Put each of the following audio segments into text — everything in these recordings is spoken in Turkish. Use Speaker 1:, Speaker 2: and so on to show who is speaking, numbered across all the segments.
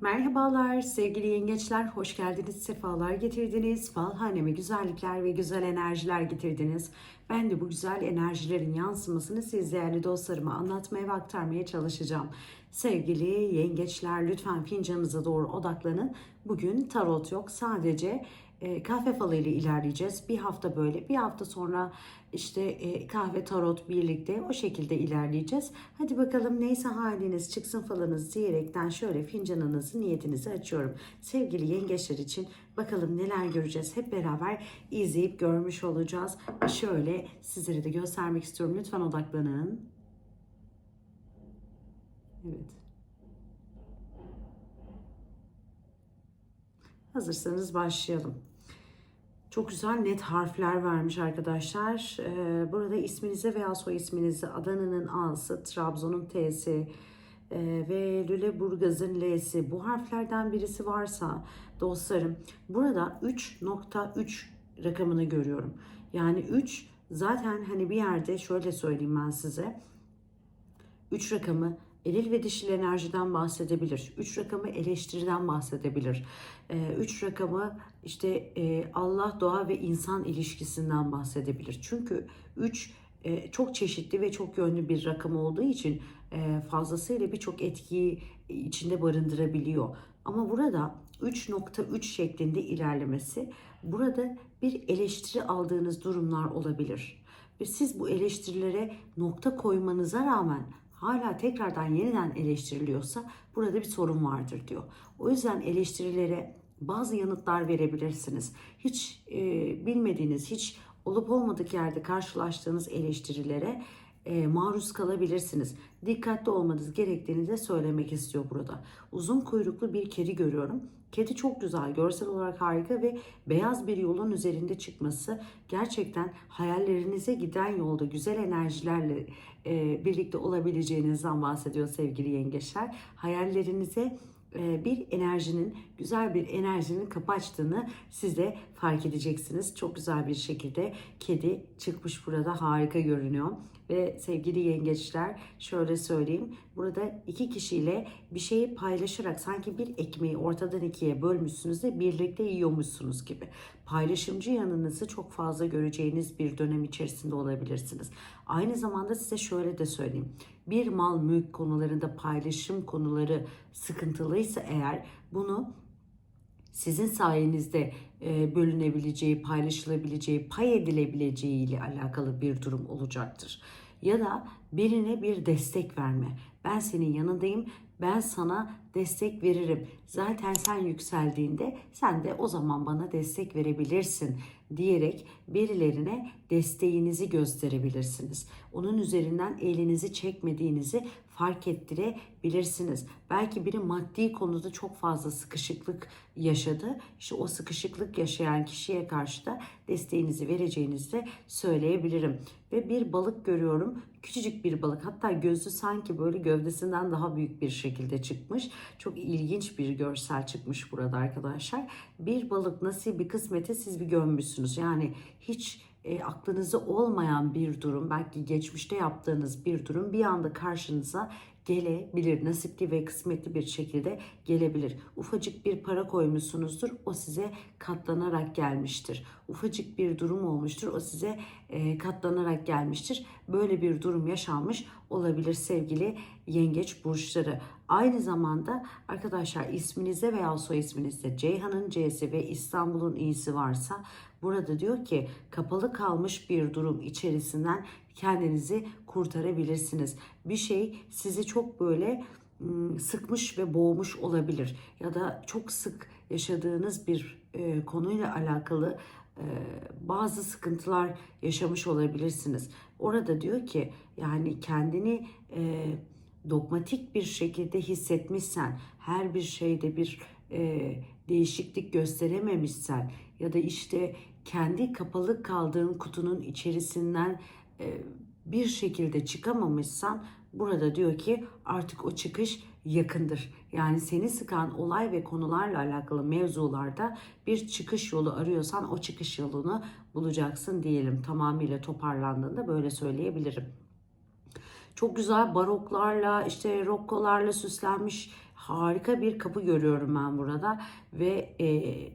Speaker 1: Merhabalar sevgili yengeçler, hoş geldiniz, sefalar getirdiniz. Falhaneme güzellikler ve güzel enerjiler getirdiniz. Ben de bu güzel enerjilerin yansımasını siz değerli dostlarıma anlatmaya ve aktarmaya çalışacağım. Sevgili yengeçler lütfen fincanınıza doğru odaklanın. Bugün tarot yok, sadece e, kahve falı ile ilerleyeceğiz. Bir hafta böyle, bir hafta sonra işte e, kahve tarot birlikte o şekilde ilerleyeceğiz. Hadi bakalım neyse haliniz çıksın falınız diyerekten şöyle fincanınızı niyetinizi açıyorum. Sevgili yengeçler için bakalım neler göreceğiz hep beraber izleyip görmüş olacağız. Şöyle sizlere de göstermek istiyorum. Lütfen odaklanın. Evet. Hazırsanız başlayalım. Çok güzel net harfler vermiş arkadaşlar. Ee, burada isminize veya soy isminizi Adana'nın A'sı, Trabzon'un T'si e, ve Lüleburgaz'ın L'si bu harflerden birisi varsa dostlarım burada 3.3 rakamını görüyorum. Yani 3 zaten hani bir yerde şöyle söyleyeyim ben size. 3 rakamı eril ve dişil enerjiden bahsedebilir. Üç rakamı eleştiriden bahsedebilir. Ee, üç rakamı işte e, Allah, doğa ve insan ilişkisinden bahsedebilir. Çünkü üç e, çok çeşitli ve çok yönlü bir rakam olduğu için e, fazlasıyla birçok etkiyi içinde barındırabiliyor. Ama burada 3.3 şeklinde ilerlemesi burada bir eleştiri aldığınız durumlar olabilir. Ve siz bu eleştirilere nokta koymanıza rağmen hala tekrardan yeniden eleştiriliyorsa burada bir sorun vardır diyor. O yüzden eleştirilere bazı yanıtlar verebilirsiniz. Hiç e, bilmediğiniz, hiç olup olmadık yerde karşılaştığınız eleştirilere e, maruz kalabilirsiniz. Dikkatli olmanız gerektiğini de söylemek istiyor burada. Uzun kuyruklu bir kedi görüyorum. Kedi çok güzel, görsel olarak harika ve beyaz bir yolun üzerinde çıkması gerçekten hayallerinize giden yolda güzel enerjilerle e, birlikte olabileceğinizden bahsediyor sevgili yengeçler. Hayallerinize bir enerjinin, güzel bir enerjinin kapı açtığını siz de fark edeceksiniz. Çok güzel bir şekilde kedi çıkmış burada harika görünüyor. Ve sevgili yengeçler şöyle söyleyeyim. Burada iki kişiyle bir şeyi paylaşarak sanki bir ekmeği ortadan ikiye bölmüşsünüz de birlikte yiyormuşsunuz gibi. Paylaşımcı yanınızı çok fazla göreceğiniz bir dönem içerisinde olabilirsiniz. Aynı zamanda size şöyle de söyleyeyim. Bir mal mülk konularında paylaşım konuları sıkıntılıysa eğer bunu sizin sayenizde e, bölünebileceği, paylaşılabileceği, pay edilebileceği ile alakalı bir durum olacaktır. Ya da birine bir destek verme. Ben senin yanındayım, ben sana destek veririm. Zaten sen yükseldiğinde sen de o zaman bana destek verebilirsin diyerek birilerine desteğinizi gösterebilirsiniz. Onun üzerinden elinizi çekmediğinizi fark ettirebilirsiniz. Belki biri maddi konuda çok fazla sıkışıklık yaşadı. İşte o sıkışıklık yaşayan kişiye karşı da desteğinizi vereceğinizi söyleyebilirim. Ve bir balık görüyorum. Küçücük bir balık. Hatta gözü sanki böyle gövdesinden daha büyük bir şekilde çıkmış. Çok ilginç bir görsel çıkmış burada arkadaşlar. Bir balık nasibi kısmeti siz bir görmüşsünüz. Yani hiç e, aklınızda olmayan bir durum, belki geçmişte yaptığınız bir durum bir anda karşınıza gelebilir. Nasipli ve kısmetli bir şekilde gelebilir. Ufacık bir para koymuşsunuzdur. O size katlanarak gelmiştir. Ufacık bir durum olmuştur. O size e, katlanarak gelmiştir. Böyle bir durum yaşanmış olabilir sevgili yengeç burçları. Aynı zamanda arkadaşlar isminizde veya soy isminizde Ceyhan'ın C'si ve İstanbul'un İ'si varsa burada diyor ki kapalı kalmış bir durum içerisinden kendinizi kurtarabilirsiniz. Bir şey sizi çok böyle sıkmış ve boğmuş olabilir ya da çok sık yaşadığınız bir e, konuyla alakalı e, bazı sıkıntılar yaşamış olabilirsiniz. Orada diyor ki yani kendini e, dogmatik bir şekilde hissetmişsen, her bir şeyde bir e, değişiklik gösterememişsen ya da işte kendi kapalı kaldığın kutunun içerisinden e, bir şekilde çıkamamışsan burada diyor ki artık o çıkış yakındır. Yani seni sıkan olay ve konularla alakalı mevzularda bir çıkış yolu arıyorsan o çıkış yolunu bulacaksın diyelim. Tamamıyla toparlandığında böyle söyleyebilirim. Çok güzel baroklarla işte rokkolarla süslenmiş harika bir kapı görüyorum ben burada ve e,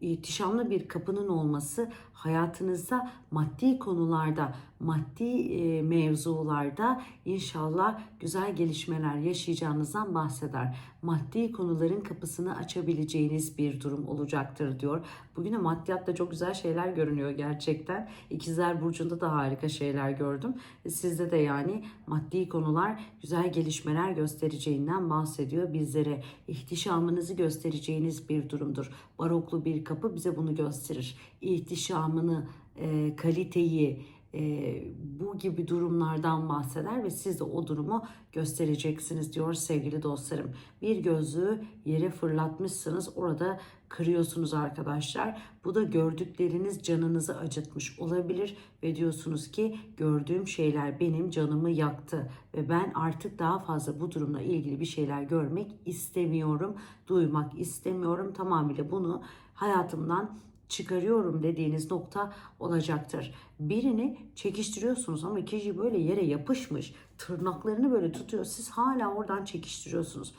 Speaker 1: ihtişamlı bir kapının olması hayatınızda maddi konularda, maddi e, mevzularda inşallah güzel gelişmeler yaşayacağınızdan bahseder. Maddi konuların kapısını açabileceğiniz bir durum olacaktır diyor. Bugün de maddiyatta çok güzel şeyler görünüyor gerçekten. İkizler Burcu'nda da harika şeyler gördüm. Sizde de yani maddi konular güzel gelişmeler göstereceğinden bahsediyor bizlere. İhtişamınızı göstereceğiniz bir durumdur. Baroklu bir kapı bize bunu gösterir. İhtişamını, e, kaliteyi, e, bu gibi durumlardan bahseder ve siz de o durumu göstereceksiniz diyor sevgili dostlarım. Bir gözlüğü yere fırlatmışsınız orada kırıyorsunuz arkadaşlar. Bu da gördükleriniz canınızı acıtmış olabilir ve diyorsunuz ki gördüğüm şeyler benim canımı yaktı ve ben artık daha fazla bu durumla ilgili bir şeyler görmek istemiyorum, duymak istemiyorum. Tamamıyla bunu hayatımdan çıkarıyorum dediğiniz nokta olacaktır. Birini çekiştiriyorsunuz ama kişi böyle yere yapışmış, tırnaklarını böyle tutuyor. Siz hala oradan çekiştiriyorsunuz.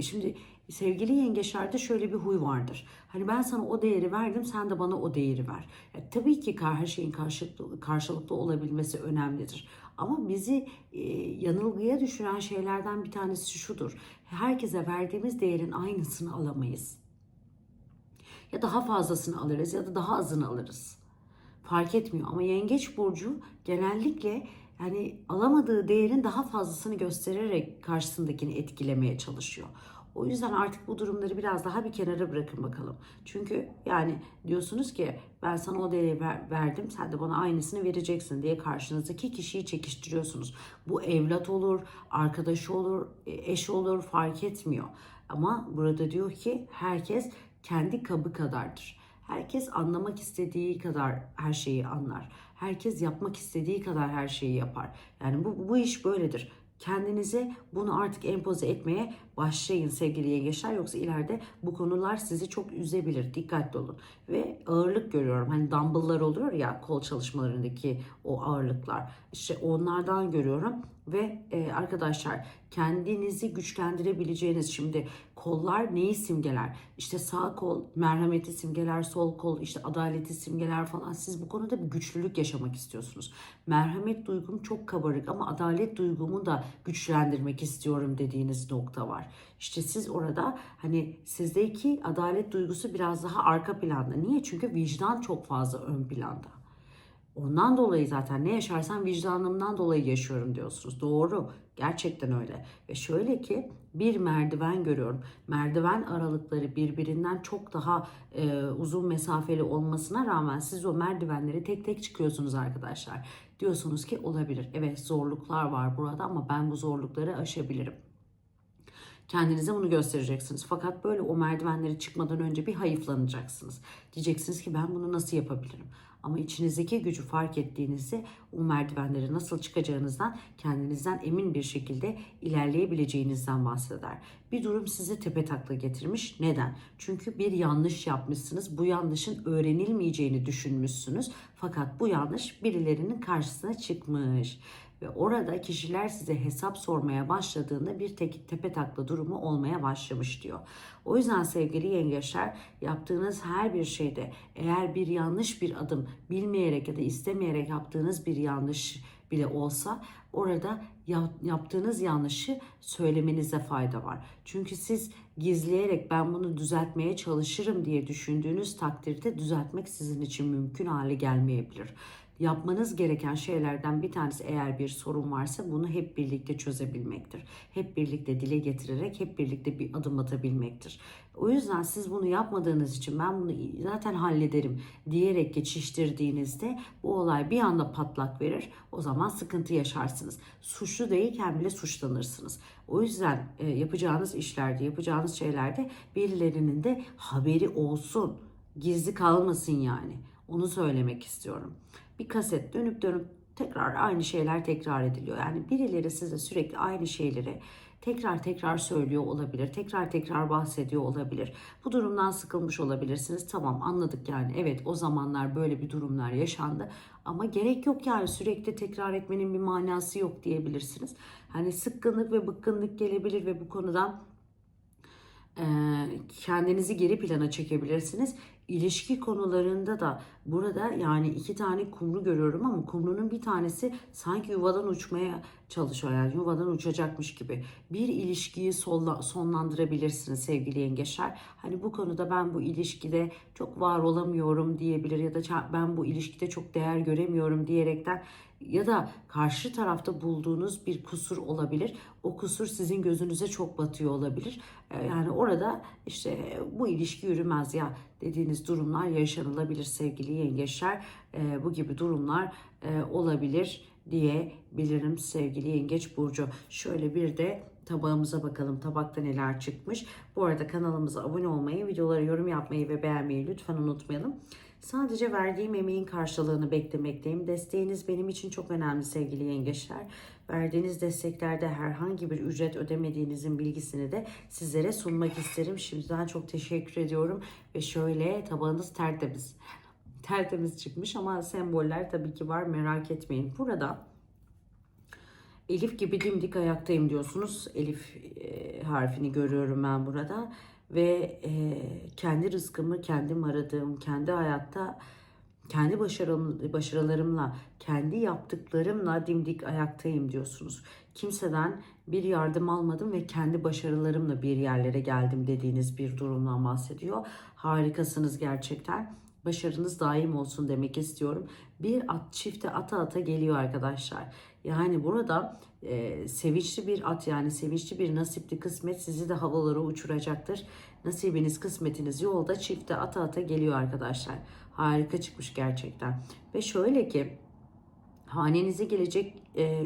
Speaker 1: Şimdi sevgili yengeçlerde şöyle bir huy vardır. Hani ben sana o değeri verdim, sen de bana o değeri ver. Ya, tabii ki her şeyin karşılıklı, karşılıklı olabilmesi önemlidir. Ama bizi e, yanılgıya düşüren şeylerden bir tanesi şudur. Herkese verdiğimiz değerin aynısını alamayız ya daha fazlasını alırız ya da daha azını alırız. Fark etmiyor ama yengeç burcu genellikle yani alamadığı değerin daha fazlasını göstererek karşısındakini etkilemeye çalışıyor. O yüzden artık bu durumları biraz daha bir kenara bırakın bakalım. Çünkü yani diyorsunuz ki ben sana o değeri ver- verdim sen de bana aynısını vereceksin diye karşınızdaki kişiyi çekiştiriyorsunuz. Bu evlat olur, arkadaş olur, e, eş olur fark etmiyor. Ama burada diyor ki herkes kendi kabı kadardır. Herkes anlamak istediği kadar her şeyi anlar. Herkes yapmak istediği kadar her şeyi yapar. Yani bu, bu iş böyledir. Kendinize bunu artık empoze etmeye başlayın sevgili yengeçler. Yoksa ileride bu konular sizi çok üzebilir. Dikkatli olun. Ve ağırlık görüyorum. Hani dumbbell'lar oluyor ya kol çalışmalarındaki o ağırlıklar. İşte onlardan görüyorum. Ve e, arkadaşlar kendinizi güçlendirebileceğiniz şimdi kollar neyi simgeler? İşte sağ kol merhameti simgeler, sol kol işte adaleti simgeler falan. Siz bu konuda bir güçlülük yaşamak istiyorsunuz. Merhamet duygum çok kabarık ama adalet duygumu da güçlendirmek istiyorum dediğiniz nokta var. İşte siz orada hani sizdeki adalet duygusu biraz daha arka planda. Niye? Çünkü vicdan çok fazla ön planda. Ondan dolayı zaten ne yaşarsam vicdanımdan dolayı yaşıyorum diyorsunuz. Doğru. Gerçekten öyle. Ve şöyle ki bir merdiven görüyorum. Merdiven aralıkları birbirinden çok daha e, uzun mesafeli olmasına rağmen siz o merdivenleri tek tek çıkıyorsunuz arkadaşlar. Diyorsunuz ki olabilir. Evet zorluklar var burada ama ben bu zorlukları aşabilirim. Kendinize bunu göstereceksiniz. Fakat böyle o merdivenleri çıkmadan önce bir hayıflanacaksınız. Diyeceksiniz ki ben bunu nasıl yapabilirim? Ama içinizdeki gücü fark ettiğinizde o merdivenleri nasıl çıkacağınızdan kendinizden emin bir şekilde ilerleyebileceğinizden bahseder. Bir durum sizi tepe takla getirmiş. Neden? Çünkü bir yanlış yapmışsınız. Bu yanlışın öğrenilmeyeceğini düşünmüşsünüz. Fakat bu yanlış birilerinin karşısına çıkmış ve orada kişiler size hesap sormaya başladığında bir tek tepe takla durumu olmaya başlamış diyor. O yüzden sevgili yengeçler yaptığınız her bir şeyde eğer bir yanlış bir adım bilmeyerek ya da istemeyerek yaptığınız bir yanlış bile olsa orada yaptığınız yanlışı söylemenize fayda var. Çünkü siz gizleyerek ben bunu düzeltmeye çalışırım diye düşündüğünüz takdirde düzeltmek sizin için mümkün hale gelmeyebilir yapmanız gereken şeylerden bir tanesi eğer bir sorun varsa bunu hep birlikte çözebilmektir. Hep birlikte dile getirerek hep birlikte bir adım atabilmektir. O yüzden siz bunu yapmadığınız için ben bunu zaten hallederim diyerek geçiştirdiğinizde bu olay bir anda patlak verir. O zaman sıkıntı yaşarsınız. Suçlu değilken bile suçlanırsınız. O yüzden e, yapacağınız işlerde, yapacağınız şeylerde birilerinin de haberi olsun. Gizli kalmasın yani. Onu söylemek istiyorum bir kaset dönüp dönüp tekrar aynı şeyler tekrar ediliyor. Yani birileri size sürekli aynı şeyleri tekrar tekrar söylüyor olabilir. Tekrar tekrar bahsediyor olabilir. Bu durumdan sıkılmış olabilirsiniz. Tamam anladık yani. Evet o zamanlar böyle bir durumlar yaşandı. Ama gerek yok yani sürekli tekrar etmenin bir manası yok diyebilirsiniz. Hani sıkkınlık ve bıkkınlık gelebilir ve bu konudan kendinizi geri plana çekebilirsiniz. İlişki konularında da burada yani iki tane kumru görüyorum ama kumrunun bir tanesi sanki yuvadan uçmaya çalışıyor yani yuvadan uçacakmış gibi. Bir ilişkiyi sonlandırabilirsiniz sevgili yengeçler. Hani bu konuda ben bu ilişkide çok var olamıyorum diyebilir ya da ben bu ilişkide çok değer göremiyorum diyerekten ya da karşı tarafta bulduğunuz bir kusur olabilir. O kusur sizin gözünüze çok batıyor olabilir. Ee, Yani orada işte bu ilişki yürümez ya dediğiniz durumlar yaşanılabilir sevgili yengeçler. Ee, Bu gibi durumlar e, olabilir diyebilirim sevgili yengeç burcu. Şöyle bir de tabağımıza bakalım tabakta neler çıkmış. Bu arada kanalımıza abone olmayı, videolara yorum yapmayı ve beğenmeyi lütfen unutmayalım. Sadece verdiğim emeğin karşılığını beklemekteyim. Desteğiniz benim için çok önemli sevgili yengeçler. Verdiğiniz desteklerde herhangi bir ücret ödemediğinizin bilgisini de sizlere sunmak isterim. Şimdiden çok teşekkür ediyorum. Ve şöyle tabağınız tertemiz. Tertemiz çıkmış ama semboller tabii ki var merak etmeyin. Burada Elif gibi dimdik ayaktayım diyorsunuz. Elif e, harfini görüyorum ben burada. Ve e, kendi rızkımı kendim aradığım, kendi hayatta kendi başarım, başarılarımla, kendi yaptıklarımla dimdik ayaktayım diyorsunuz. Kimseden bir yardım almadım ve kendi başarılarımla bir yerlere geldim dediğiniz bir durumdan bahsediyor. Harikasınız gerçekten. Başarınız daim olsun demek istiyorum. Bir at çifte ata ata geliyor arkadaşlar. Yani burada e, sevinçli bir at yani sevinçli bir nasipli kısmet sizi de havalara uçuracaktır. Nasibiniz kısmetiniz yolda çifte ata ata geliyor arkadaşlar. Harika çıkmış gerçekten. Ve şöyle ki hanenize gelecek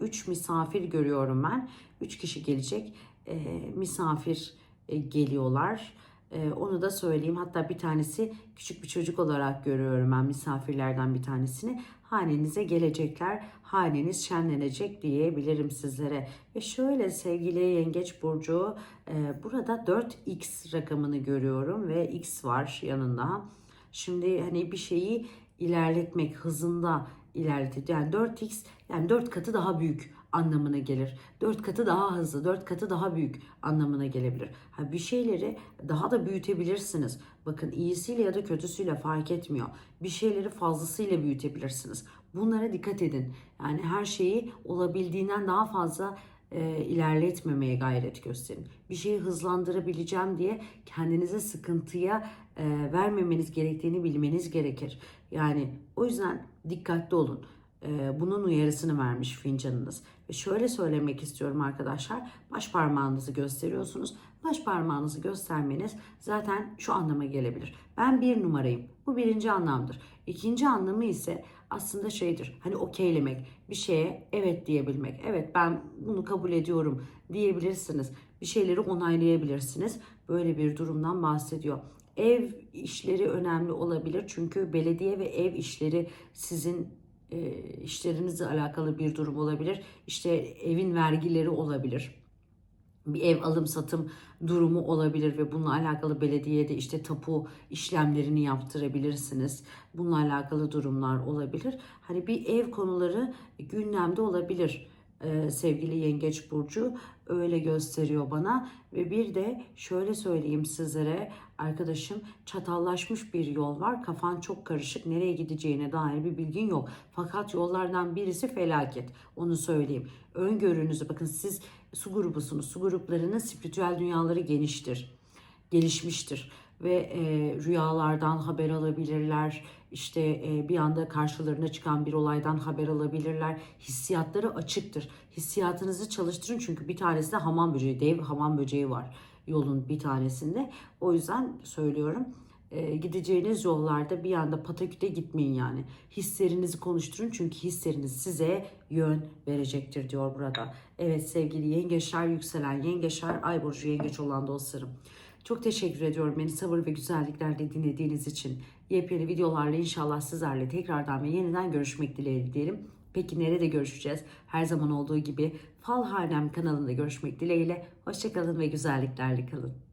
Speaker 1: 3 misafir görüyorum ben. 3 kişi gelecek e, misafir e, geliyorlar. E, onu da söyleyeyim. Hatta bir tanesi küçük bir çocuk olarak görüyorum ben misafirlerden bir tanesini. Hanenize gelecekler. Haneniz şenlenecek diyebilirim sizlere. Ve şöyle sevgili Yengeç Burcu e, burada 4x rakamını görüyorum ve x var yanında. Şimdi hani bir şeyi ilerletmek hızında ilerletir. Yani 4x yani 4 katı daha büyük anlamına gelir. 4 katı daha hızlı, 4 katı daha büyük anlamına gelebilir. Ha, bir şeyleri daha da büyütebilirsiniz. Bakın iyisiyle ya da kötüsüyle fark etmiyor. Bir şeyleri fazlasıyla büyütebilirsiniz. Bunlara dikkat edin. Yani her şeyi olabildiğinden daha fazla e, ilerletmemeye gayret gösterin. Bir şeyi hızlandırabileceğim diye kendinize sıkıntıya e, vermemeniz gerektiğini bilmeniz gerekir. Yani o yüzden dikkatli olun. E, bunun uyarısını vermiş fincanınız. Ve şöyle söylemek istiyorum arkadaşlar. Baş parmağınızı gösteriyorsunuz. Baş parmağınızı göstermeniz zaten şu anlama gelebilir. Ben bir numarayım. Bu birinci anlamdır. İkinci anlamı ise aslında şeydir. Hani okeylemek, bir şeye evet diyebilmek. Evet ben bunu kabul ediyorum diyebilirsiniz. Bir şeyleri onaylayabilirsiniz. Böyle bir durumdan bahsediyor. Ev işleri önemli olabilir. Çünkü belediye ve ev işleri sizin e, işlerinizle alakalı bir durum olabilir. İşte evin vergileri olabilir bir ev alım satım durumu olabilir ve bununla alakalı belediyede işte tapu işlemlerini yaptırabilirsiniz. Bununla alakalı durumlar olabilir. Hani bir ev konuları gündemde olabilir ee, sevgili Yengeç Burcu öyle gösteriyor bana ve bir de şöyle söyleyeyim sizlere arkadaşım çatallaşmış bir yol var kafan çok karışık nereye gideceğine dair bir bilgin yok fakat yollardan birisi felaket onu söyleyeyim öngörünüzü bakın siz su grubusunuz su gruplarının spiritüel dünyaları geniştir gelişmiştir ve e, rüyalardan haber alabilirler. İşte e, bir anda karşılarına çıkan bir olaydan haber alabilirler. Hissiyatları açıktır. Hissiyatınızı çalıştırın çünkü bir tanesinde hamam böceği, dev hamam böceği var yolun bir tanesinde. O yüzden söylüyorum e, gideceğiniz yollarda bir anda pataküte gitmeyin yani. Hislerinizi konuşturun çünkü hisleriniz size yön verecektir diyor burada. Evet sevgili yengeçler, yükselen yengeçler, ay burcu yengeç olan dostlarım. Çok teşekkür ediyorum beni sabır ve güzelliklerle dinlediğiniz için. Yepyeni videolarla inşallah sizlerle tekrardan ve yeniden görüşmek dileğiyle diyelim. Peki nerede görüşeceğiz? Her zaman olduğu gibi Fal Hanem kanalında görüşmek dileğiyle. Hoşçakalın ve güzelliklerle kalın.